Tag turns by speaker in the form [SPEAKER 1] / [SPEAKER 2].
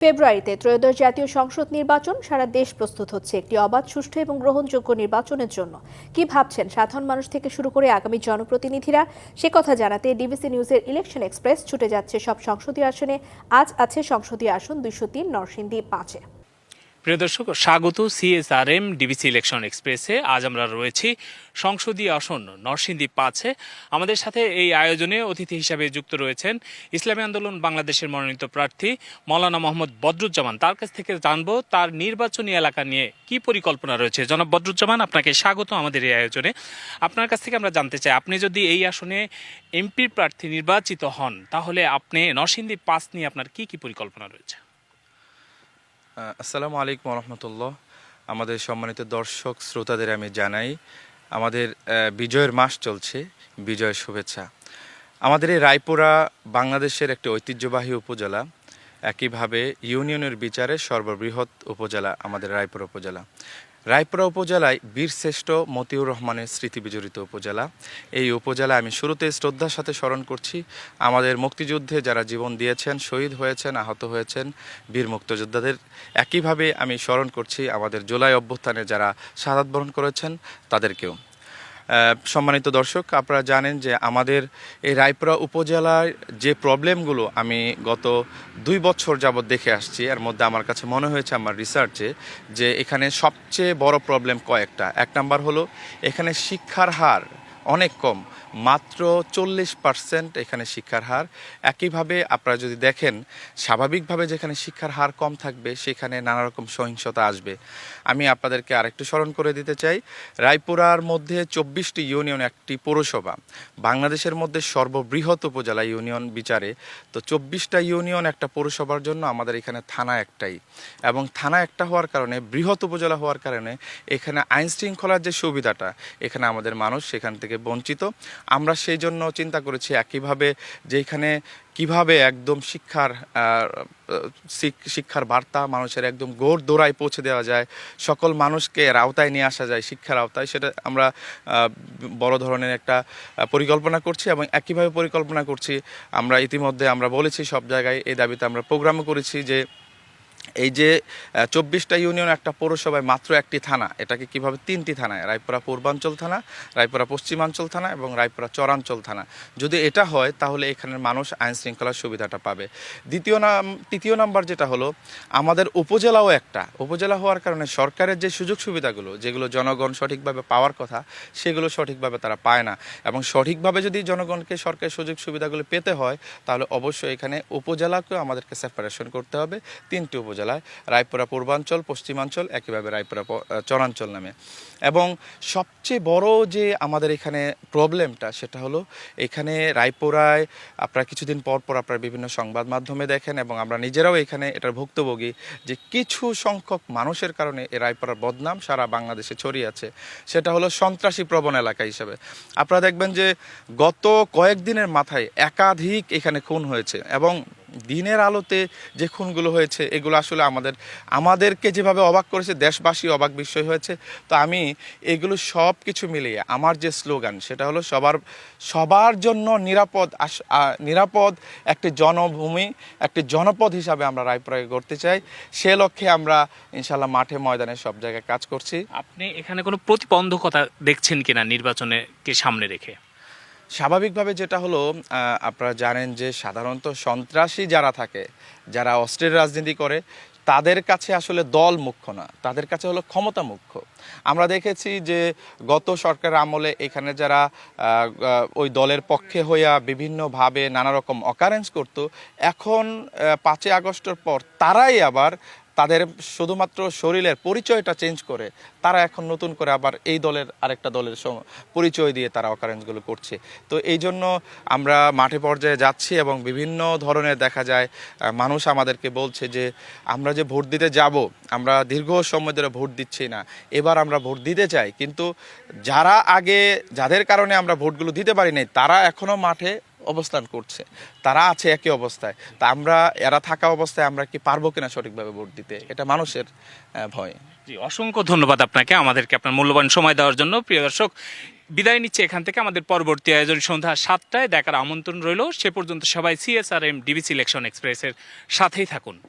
[SPEAKER 1] ফেব্রুয়ারিতে ত্রয়োদশ জাতীয় সংসদ নির্বাচন, সারা দেশ প্রস্তুত হচ্ছে একটি অবাধ, সুষ্ঠু এবং গ্রহণযোগ্য নির্বাচনের জন্য। কি ভাবছেন সাধারণ মানুষ থেকে শুরু করে আগামী জনপ্রতিনিধিরা? সে কথা জানাতে ডিবিসি নিউজের ইলেকশন এক্সপ্রেস ছুটে যাচ্ছে সব সংসদীয় আসনে। আজ আছে সংসদীয় আসন দুইশো তিন, নরসিংদী পাঁচে।
[SPEAKER 2] প্রিয় দর্শক, স্বাগত সিএসআরএম ডিবিসি ইলেকশন এক্সপ্রেসে। আজ আমরা রয়েছি সংসদীয় আসন নরসিংদী পাঁচে। আমাদের সাথে এই আয়োজনে অতিথি হিসাবে যুক্ত রয়েছেন ইসলামী আন্দোলন বাংলাদেশের মনোনীত প্রার্থী মৌলানা মোহাম্মদ বদরুজ্জামান। তার কাছ থেকে জানব তার নির্বাচনী এলাকা নিয়ে কি পরিকল্পনা রয়েছে। জনাব বদরুজ্জামান, আপনাকে স্বাগত আমাদের এই আয়োজনে। আপনার কাছ থেকে আমরা জানতে চাই, আপনি যদি এই আসনে এমপির প্রার্থী নির্বাচিত হন, তাহলে আপনি নরসিংদী পাঁচ নিয়ে আপনার কি কি পরিকল্পনা রয়েছে?
[SPEAKER 3] আসসালামু আলাইকুম রহমতুল্লাহ আমাদের সম্মানিত দর্শক, শ্রোতাদের আমি জানাই, আমাদের বিজয়ের মাস চলছে, বিজয়ের শুভেচ্ছা। আমাদের এই রায়পুরা বাংলাদেশের একটি ঐতিহ্যবাহী উপজেলা, একইভাবে ইউনিয়নের বিচারে সর্ববৃহৎ উপজেলা আমাদের রায়পুর উপজেলা। রায়পুরা উপজেলায় বীরশ্রেষ্ঠ মতিউর রহমানের স্মৃতি বিজড়িত উপজেলা। এই উপজেলা আমি শুরুতে শ্রদ্ধার সাথে স্মরণ করছি। আমাদের মুক্তিযুদ্ধে যারা জীবন দিয়েছেন, শহীদ হয়েছেন, আহত হয়েছেন বীর মুক্তিযোদ্ধাদের, একইভাবে আমি স্মরণ করছি আমাদের জুলাই অভ্যুত্থানে যারা শাহাদ বরণ করেছেন, তাদেরকেও। সম্মানিত দর্শক, আপনারা জানেন যে আমাদের এই রায়পুরা উপজেলার যে প্রবলেমগুলো আমি গত দুই বছর যাবৎ দেখে আসছি, এর মধ্যে আমার কাছে মনে হয়েছে আমার রিসার্চে যে এখানে সবচেয়ে বড় প্রবলেম কয়েকটা। এক নাম্বার হলো, এখানে শিক্ষার হার অনেক কম। মাত্র চল্লিশ পার্সেন্ট এখানে শিক্ষার হার। একইভাবে আপনারা যদি দেখেন, স্বাভাবিকভাবে যেখানে শিক্ষার হার কম থাকবে, সেখানে নানা রকম সহিংসতা আসবে। আমি আপনাদেরকে আরেকটু স্মরণ করে দিতে চাই, রায়পুরার মধ্যে চব্বিশটি ইউনিয়ন একটি পৌরসভা। বাংলাদেশের মধ্যে সর্ববৃহৎ উপজেলা ইউনিয়ন বিচারে, তো চব্বিশটা ইউনিয়ন একটা পৌরসভার জন্য আমাদের এখানে থানা একটাই। এবং থানা একটা হওয়ার কারণে, বৃহৎ উপজেলা হওয়ার কারণে, এখানে আইন শৃঙ্খলার যে সুবিধাটা, এখানে আমাদের মানুষ সেখান থেকে বঞ্চিত। আমরা সেই জন্য চিন্তা করেছি একইভাবে যে এখানে কীভাবে একদম শিক্ষার শিক- শিক্ষার বার্তা মানুষের একদম গোড় দৌড়ায় পৌঁছে দেওয়া যায়, সকল মানুষকে আওতায় নিয়ে আসা যায়, শিক্ষার আওতায়, সেটা আমরা বড় ধরনের একটা পরিকল্পনা করছি এবং একইভাবে পরিকল্পনা করছি। আমরা ইতিমধ্যে আমরা বলেছি সব জায়গায় এই দাবিতে আমরা প্রোগ্রামও করেছি যে এই যে চব্বিশটা ইউনিয়ন, একটা পৌরসভায় মাত্র একটি থানা, এটাকে কীভাবে তিনটি থানায়? রায়পুরা পূর্বাঞ্চল থানা, রায়পুরা পশ্চিমাঞ্চল থানা এবং রায়পুরা চরাঞ্চল থানা। যদি এটা হয়, তাহলে এখানের মানুষ আইন শৃঙ্খলার সুবিধাটা পাবে। দ্বিতীয় নাম, তৃতীয় নাম্বার যেটা হলো, আমাদের উপজেলাও একটা। উপজেলা হওয়ার কারণে সরকারের যে সুযোগ সুবিধাগুলো, যেগুলো জনগণ সঠিকভাবে পাওয়ার কথা, সেগুলো সঠিকভাবে তারা পায় না। এবং সঠিকভাবে যদি জনগণকে সরকারের সুযোগ সুবিধাগুলো পেতে হয়, তাহলে অবশ্যই এখানে উপজেলাকেও আমাদেরকে সেপারেশন করতে হবে। তিনটি উপজেলায় রায়পুরা পূর্বাঞ্চল, পশ্চিমাঞ্চল, একইভাবে রায়পুরা চরাঞ্চল নামে। এবং সবচেয়ে বড় যে আমাদের এখানে প্রবলেমটা, সেটা হলো এখানে রায়পুরায় আপনারা কিছুদিন পর পর আপনারা বিভিন্ন সংবাদ মাধ্যমে দেখেন এবং আমরা নিজেরাও এখানে এটার ভুক্তভোগী যে কিছু সংখ্যক মানুষের কারণে এ রায়পুরার বদনাম সারা বাংলাদেশে ছড়িয়ে আছে। সেটা হলো সন্ত্রাসী প্রবণ এলাকা হিসেবে। আপনারা দেখবেন যে গত কয়েকদিনের মাথায় একাধিক এখানে খুন হয়েছে এবং দিনের আলোতে যে খুনগুলো হয়েছে, এগুলো আসলে আমাদের, আমাদেরকে যেভাবে অবাক করেছে, দেশবাসী অবাক বিষয় হয়েছে। তো আমি এগুলো সব কিছু মিলিয়ে আমার যে স্লোগান, সেটা হলো সবার সবার জন্য নিরাপদ নিরাপদ একটি জনভূমি, একটি জনপদ হিসাবে আমরা রায়পুরাকে করতে চাই। সে লক্ষ্যে আমরা ইনশাল্লাহ মাঠে, ময়দানে সব জায়গায় কাজ করছি।
[SPEAKER 2] আপনি এখানে কোনো প্রতিবন্ধকতা দেখছেন কিনা নির্বাচনে কে সামনে রেখে?
[SPEAKER 3] স্বাভাবিকভাবে যেটা হলো আপনারা জানেন যে সাধারণত সন্ত্রাসী যারা থাকে, যারা অস্ত্রের রাজনীতি করে, তাদের কাছে আসলে দল মুখ্য না, তাদের কাছে হলো ক্ষমতা মুখ্য। আমরা দেখেছি যে গত সরকার আমলে এখানে যারা ওই দলের পক্ষে হইয়া বিভিন্নভাবে নানা রকম অকারেন্স করত, এখন পাঁচই আগস্টের পর তারাই আবার তাদের শুধুমাত্র শরীরের পরিচয়টা চেঞ্জ করে তারা এখন নতুন করে আবার এই দলের আরেকটা দলের পরিচয় দিয়ে তারা অকারেন্সগুলো করছে। তো এই জন্য আমরা মাঠে পর্যায়ে যাচ্ছি এবং বিভিন্ন ধরনের দেখা যায় মানুষ আমাদেরকে বলছে যে, আমরা যে ভোট দিতে যাব, আমরা দীর্ঘ সময় ধরে ভোট দিচ্ছি না। এবার আমরা ভোট দিতে চাই। কিন্তু যারা আগে, যাদের কারণে আমরা ভোটগুলো দিতে পারি নাই তারা এখনও মাঠে অবস্থান করছে। তারা আছে একই অবস্থায়। তা আমরা, এরা থাকা অবস্থায় আমরা কি পারব কিনা সঠিকভাবে ভোট দিতে? এটা মানুষের ভয়।
[SPEAKER 2] জি, অসংখ্য ধন্যবাদ আপনাকে, আমাদেরকে আপনার মূল্যবান সময় দেওয়ার জন্য। প্রিয় দর্শক, বিদায় নিচ্ছে এখান থেকে আমাদের পরবর্তী আয়োজন সন্ধ্যা সাতটায়। দেখার আমন্ত্রণ রইল। সে পর্যন্ত সবাই সিএসআরএম ডিবিসি ইলেকশন এক্সপ্রেসের সাথেই থাকুন।